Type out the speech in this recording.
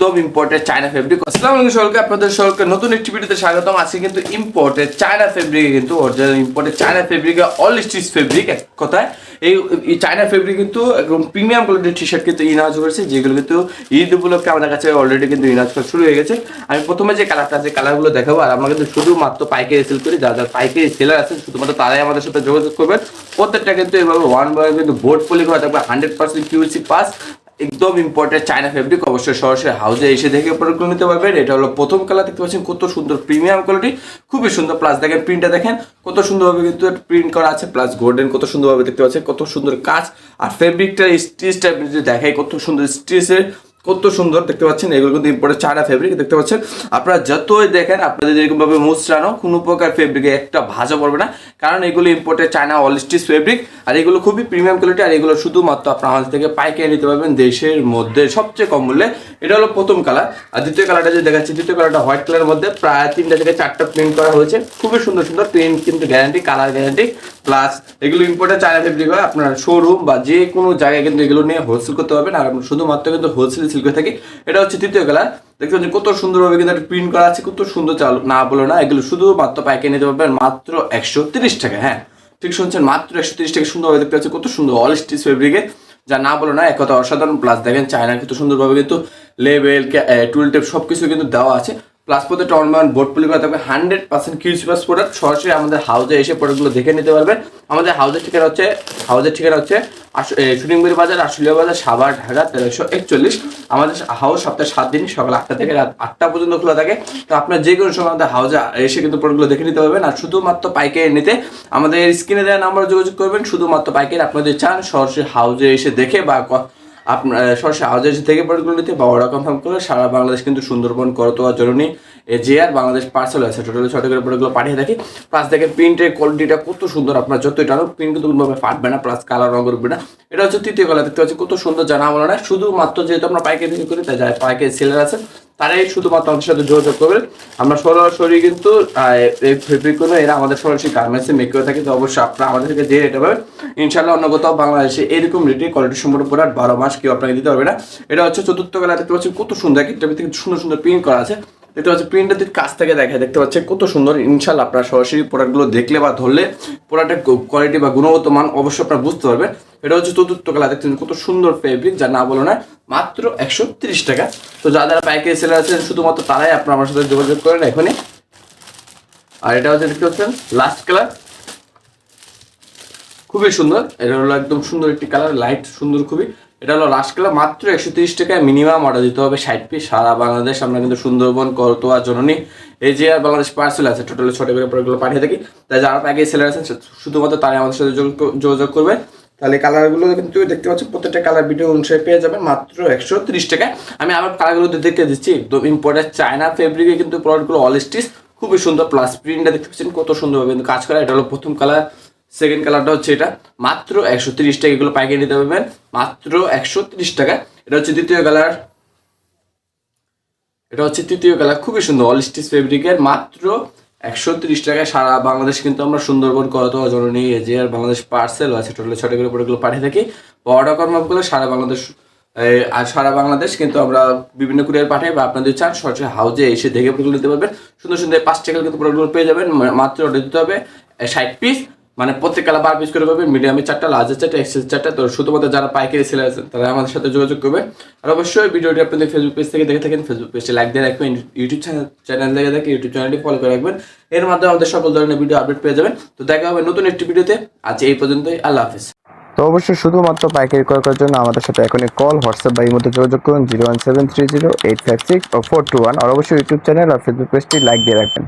একদম important China fabric আসসালামু আলাইকুম সকলকে, আপনাদের সকলকে নতুন একটি ভিডিওতে স্বাগতম। আজকে কিন্তু ইম্পর্টেন্ট চায়না ফেব্রিক কিন্তু original important China fabric all stitch fabric এক কথায়। এই চায়না ফেব্রিক কিন্তু একদম প্রিমিয়াম কোয়ালিটির টি শার্ট কিন্তু ইনাজ করেছে, যেগুলো কিন্তু ঈদ উপলক্ষে আমাদের কাছে অলরেডি কিন্তু ইনাজ করা শুরু হয়ে গেছে। আমি প্রথমে যে কালারটা আছে কালারগুলো দেখাবো, আর আমরা কিন্তু শুধুমাত্র পাইকারি সেল করি, যারা যারা পাইকারি সেলার আছেন, শুধুমাত্র তারাই আমাদের সাথে যোগাযোগ করবেন। প্রত্যেকটা কিন্তু এভাবে ওয়ান বাই কিন্তু বোর্ড পলি করা থাকবে হান্ড্রেড পার্সেন্ট কিউসি পাস একদম ইম্পর্টেন্ট চায়না ফেব্রিক অবশ্যই সরাসরি হাউজে এসে দেখে প্রোডাক্টগুলো নিতে পারবেন। এটা হলো প্রথম কালার দেখতে পাচ্ছেন কত সুন্দর প্রিমিয়াম কোয়ালিটি খুবই সুন্দর। প্লাস দেখেন প্রিন্টটা দেখেন, কত সুন্দরভাবে কিন্তু প্রিন্ট করা আছে। প্লাস গোল্ডেন কত সুন্দরভাবে দেখতে পাচ্ছেন, কত সুন্দর কাজ। আর ফেব্রিকটা স্টিচটা যদি দেখায় কত সুন্দর স্টিচের কত সুন্দর দেখতে পাচ্ছেন, এগুলো কিন্তু ইম্পোর্টেড চায়না ফেব্রিক দেখতে পাচ্ছেন। আপনারা যতই দেখেন, আপনাদের যেরকমভাবে মুচড়ানো কোনো প্রকার ফেব্রিকে একটা ভাজা পড়বে না। কারণ এগুলো imported China all stitch fabric আর এগুলো খুবই প্রিমিয়াম কোয়ালিটি আর এগুলো শুধুমাত্র আপনার আমাদের থেকে পাইকারি নিতে পারবেন দেশের মধ্যে। সবচেয়ে কম মূল্যে, এটা হলো প্রথম কালার আর দ্বিতীয় কালারটা যে দেখাচ্ছি, দ্বিতীয় কালারটা হোয়াইট কালারের মধ্যে প্রায় তিনটা থেকে চারটা প্রিন্ট করা হয়েছে। খুবই সুন্দর সুন্দর প্রিন্ট কিন্তু গ্যারান্টি কালার গ্যারান্টি প্লাস এগুলো ইম্পোর্টেড চায়না ফেব্রিক হয় আপনার শোরুম বা যে কোনো জায়গায় কিন্তু এগুলো নিয়ে হোলসেল করতে পারবেন। আর আমরা শুধুমাত্র কিন্তু হোলসেল সিল করে থাকি। এটা হচ্ছে তৃতীয় কালার দেখতে পাচ্ছেন কত সুন্দরভাবে কিন্তু একটা প্রিন্ট করা আছে, কত সুন্দর চাল। না বলো না, এগুলো শুধুমাত্র পাইকারি নিতে পারবেন মাত্র একশো তিরিশ টাকা হ্যাঁ। ঠিক শুনছেন, মাত্র একশো তিরিশ টাকা সুন্দরভাবে দেখতে পাচ্ছেন কত সুন্দর অল স্টিচ ফেব্রিকে যা না বলো না, এক কথা অসাধারণ। প্লাস দেখেন চায়না কিন্তু সুন্দরভাবে কিন্তু লেবেল টুল টেপ সব কিছু কিন্তু দেওয়া আছে। প্লাস পথে টর্নমান বোর্ড পুলি করা থাকবে হান্ড্রেড পার্সেন্ট কিউসিপাস প্রোডাক্ট সরাসরি আমাদের হাউজে এসে প্রোডাক্টগুলো দেখে নিতে পারবেন। আমাদের হাউজের ঠিকানা হচ্ছে হাউজের ঠিকানা হচ্ছে শুটিংবির বাজার, আশুলিয়া বাজার সাভার ঢাকা, তেরোশো একচল্লিশ। আমাদের হাউস সপ্তাহে সাত দিন, সকাল আটটা থেকে রাত আটটা পর্যন্ত খোলা থাকে। তো আপনার যে কোনো সময় আমাদের হাউজে এসে কিন্তু প্রোডাক্টগুলো দেখে নিতে পারবেন। আর শুধুমাত্র পাইকারি নিতে আমাদের স্ক্রিনে দেওয়া নাম্বার যোগাযোগ করবেন। শুধুমাত্র পাইকারি আপনাদের চান সরাসরি হাউজে এসে দেখে বা আপনার সরাসরি হাউজের থেকে প্রোডাক্টগুলো নিতে বা অর্ডার কনফার্ম করে সারা বাংলাদেশ কিন্তু সুন্দরবন, করতোয়া জরুরি যে আর বাংলাদেশ পার্সেল আছে। টোটাল ছটা করে প্রোডাক্টগুলো পাঠিয়ে থাকি প্লাস দেখেন প্রিন্টের কোয়ালিটিটা কত সুন্দর আপনার যতই টানো প্রিন্ট কিন্তু কোনোভাবে ফাটবে না প্লাস কালার রঙ উঠবে না। এটা হচ্ছে তৃতীয় কালার দেখতে পাচ্ছি কত সুন্দর জানা হলো না শুধুমাত্র যেহেতু আমরা পাইকারি বিক্রি করি, তাই যারা পাইকারি সেলার আছেন তারাই শুধুমাত্র আমাদের সাথে যোগাযোগ করবে। আমরা সরাসরি কিন্তু এরা আমাদের সরাসরি গার্মেন্টসে মেক করে থাকি, তো অবশ্যই আপনারা আমাদের থেকে যে রেটে পাবেন ইনশাল্লাহ অন্য কোথাও বাংলাদেশে এরকম রেটে কোয়ালিটি সম্পূর্ণ প্রোডাক্ট বারো মাস কেউ আপনাকে দিতে পারবে না। এটা হচ্ছে চতুর্থ বেলা দেখতে পাচ্ছি কত সুন্দর, একটা সুন্দর সুন্দর প্রিন্ট করা আছে। দেখতে পাচ্ছি প্রিন্টের দিক কাছ থেকে দেখায়। দেখতে পাচ্ছেন, কত সুন্দর ইনশাল্লাহ আপনার সরাসরি প্রোডাক্টগুলো দেখলে বা ধরলে প্রোডাক্টের কোয়ালিটি বা গুণগত মান অবশ্যই আপনারা বুঝতে পারবেন। এটা হচ্ছে চতুর্থ কালার, দেখতে কত সুন্দর ফেব্রিক যা না বলো না মাত্র একশো টাকা। তো যারা পাইকারি সেলার আছেন, শুধুমাত্র তারাই আপনার আমার সাথে যোগাযোগ করেন এখনই। আর এটা হচ্ছে, দেখতে পাচ্ছেন লাস্ট কালার খুবই সুন্দর, এটা হলো একদম সুন্দর একটি কালার লাইট সুন্দর খুবই। এটা হলো লাস্ট কালার মাত্র একশো তিরিশ টাকায় মিনিমাম অর্ডার দিতে হবে, ষাট পিস সারা বাংলাদেশ। আমরা কিন্তু সুন্দরবন, করতোয়া, জননী, এই যে আর বাংলাদেশ পার্সেল আছে টোটালি ছোটো করে প্রোডাক্টগুলো পাঠিয়ে থাকি। তাই যারা প্যাকেজ সেলার আছেন শুধুমাত্র তারাই আমাদের সাথে যোগ- যোগাযোগ করবে। তাহলে কালারগুলো কিন্তু দেখতে পাচ্ছেন, প্রত্যেকটা কালার ভিডিও অনুসারে পেয়ে যাবেন, মাত্র একশো তিরিশ টাকায়। আমি আবার কালারগুলো দেখে দিচ্ছি, একদম ইম্পর্টেন্ট চায়না ফেব্রিকে কিন্তু প্রোডাক্টগুলো অল স্টিচ খুবই সুন্দর প্লাস প্রিন্টটা দেখতে পাচ্ছেন, কত সুন্দরভাবে কিন্তু কাজ করা, এটা হলো প্রথম কালার সেকেন্ড কালারটা হচ্ছে এটা। মাত্র একশো তিরিশ টাকা এগুলো পাইকারি নিতে পারবেন। মাত্র একশো তিরিশ টাকা। এটা হচ্ছে দ্বিতীয় কালার এটা হচ্ছে তৃতীয় কালার খুবই সুন্দর। অল স্টিচ ফেব্রিকের মাত্র একশো তিরিশ টাকায় সারা বাংলাদেশ কিন্তু আমরা সুন্দরবন করতো এজে আর বাংলাদেশ পার্সেল আছে। টোটালি ছটা করে প্রোডাক্টগুলো পাঠিয়ে থাকি। অর্ডার কনফার্ম করলে সারা বাংলাদেশ আর সারা বাংলাদেশ কিন্তু আমরা বিভিন্ন কুরিয়ার পাঠাই বা আপনাদের চান সরাসরি হাউজে এসে দেখে প্রোডাক্ট নিতে পারবেন। সুন্দর সুন্দর পাঁচ টাকা কিন্তু প্রোডাক্টগুলো পেয়ে যাবেন। মাত্র অর্ডার দিতে হবে। ষাট পিস মানে প্রত্যেক কালা বার পিস করে পাবেন মিডিয়ামের চারটা লার্জের চারটা এক্সেল চারটা। তো শুধুমাত্র যারা পাইকারি সেলার আছেন, তারা আমাদের সাথে যোগাযোগ করবে। আর অবশ্যই ভিডিওটি আপনাদের ফেসবুক পেজ থেকে দেখে থাকেন। ফেসবুক পেজে লাইক দিয়ে রাখবেন ইউটিউব চ্যানেল চ্যানেল দেখে দেখে ইউটিউব চ্যানেলটি ফলো করে রাখবেন। এর মাধ্যমে আমাদের সকল ধরনের ভিডিও আপডেট পেয়ে যাবেন। তো দেখা হবে নতুন একটি ভিডিওতে আজ এই পর্যন্তই, আল্লাহ হাফিজ। তো অবশ্যই শুধুমাত্র পাইকারি ক্রয় করার জন্য আমাদের সাথে এখনই কল হোয়াটসঅ্যাপ বা মধ্যে যোগাযোগ করুন zero one seven three zero eight five six four two one আর অবশ্যই ইউটিউব চ্যানেল আর ফেসবুক পেজটি লাইক দিয়ে রাখবেন।